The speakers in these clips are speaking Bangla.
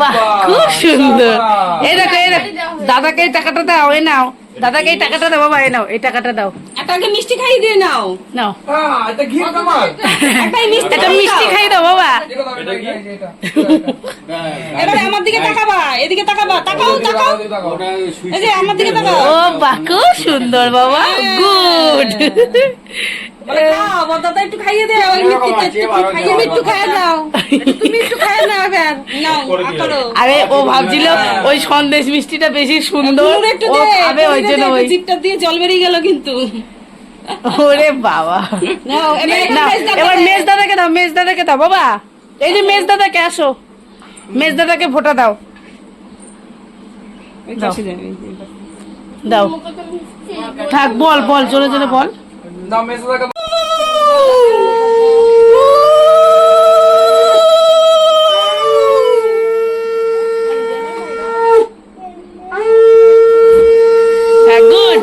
বাহ খুব সুন্দর। এই দেখো দাদাকে টাকাটা দাও এই নাও। দাদাকে এই টাকাটা দাও বাবা এই নাও এই টাকাটা দাও। এটাকে মিষ্টি খাইয়ে দিয়ে নাও। নাও। হ্যাঁ এটা ঘি তোমার একটাই মিষ্টি এটা খাইয়ে মিষ্টি দাও। খাই দাও বাবা। এটা কি এটা এবারে আমার দিকে তাকাবা এদিকে তাকাবা তাকাও তাকাও। এই যে আমার দিকে তাকাও। ও বাহ খুব সুন্দর বাবা গুড। খাও বদাটা একটু খাইয়ে তুমি একটু দাও তুমি একটু খাইয়ে নাও এবার নাও আরে ও ভাবছিল ওই সন্দেশ মিষ্টিটা বেশি সুন্দর। ও খাবে ওই জন্য ওই। জিপটা দিয়ে জল বেরিয়ে গেল কিন্তু। ওরে বাবা। এবার মেজ দাদাকে দাও। মেজ দাদাকে দাও বাবা। এই যে মেজ দাদাকে আসো। মেজ দাদাকে ফোটা দাও। দাও। থাক বল বল জোরে জোরে বল দাও মেসে থাকা হ্যাঁ গুড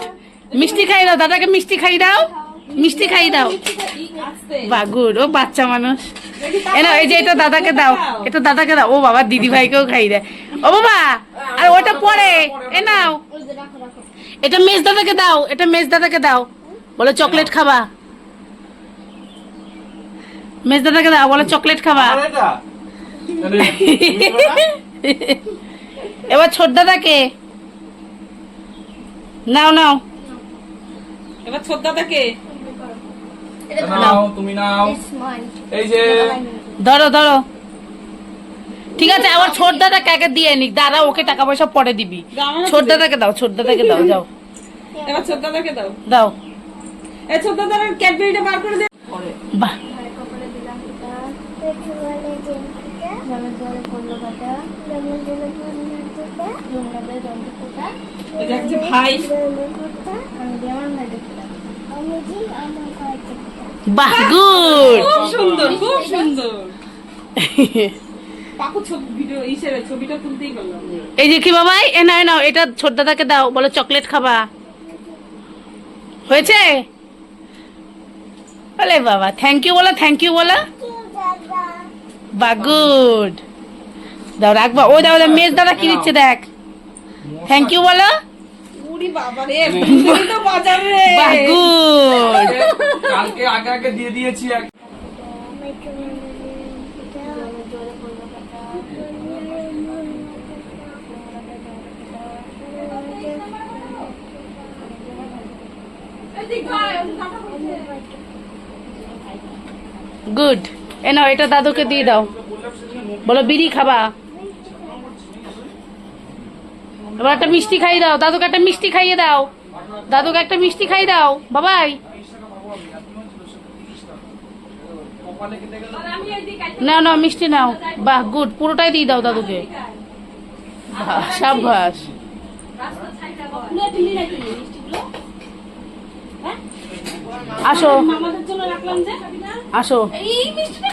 মিষ্টি খাই দাও দাদাকে মিষ্টি খাই দাও। মিষ্টি খাই দাও। আস্তে। বা গুড ও বাচ্চা মানুষ। এ নাও, এই যে এটা দাদাকে দাও। এটা দাদাকে দাও। ও বাবা দিদি ভাইকেও খাই দেয়। ও বাবা আর ওটা পরে। এ নাও। এটা মেজ দাদাকে দাও। এটা মেজ দাদাকে দাও। বলে চকলেট খাবা। মেজ দাদাকে দাও। বলে চকলেট খাবা। এবার ছোট দাদাকে। নাও নাও। এবার ছোটদাদাকে নাও তুমি নাও। এই যে ধরো ধরো। ঠিক আছে আবার ছোট দাদা কাকে দিয়ে নিক? দাদা ওকে টাকা পয়সা পরে দিবি। আমার ছোট দাও ছোট দাদাকে দাও যাও। এবার ছোটদাদাকে দাও। দাও। এই ছোটদাদার ক্যাডবেরিটা বার করে দে। বাহ। যে ভাই। বাহ গুড। খুব সুন্দর খুব সুন্দর। এই যে কি বাবাই এ নাও এ নাও এটা ছোট দাদাকে দাও বলো চকলেট খাবা। হয়েছে? বলে বাবা থ্যাংক ইউ বলো থ্যাংক ইউ বলো। বা গুড দাও রাখবা। ও দাও মেজ দাদা কি দিচ্ছে দেখ। থ্যাংক ইউ বলো। উড়ি বাবা রে বুঝলি তো মজা রে। বাহ গুড কালকে আগে আগে দিয়ে দিয়েছি গুড এ নাও এটা দাদুকে দিয়ে দাও। বলো বিড়ি খাবা? এবার একটা মিষ্টি খাইয়ে দাও। দাদুকে একটা মিষ্টি খাইয়ে দাও। দাদুকে একটা মিষ্টি খাইয়ে দাও। বাবাই। নাও নাও মিষ্টি নাও। বাহ গুড। পুরোটাই দিয়ে দাও দাদুকে। বাহ, সাব্বাস। আসো। আসো।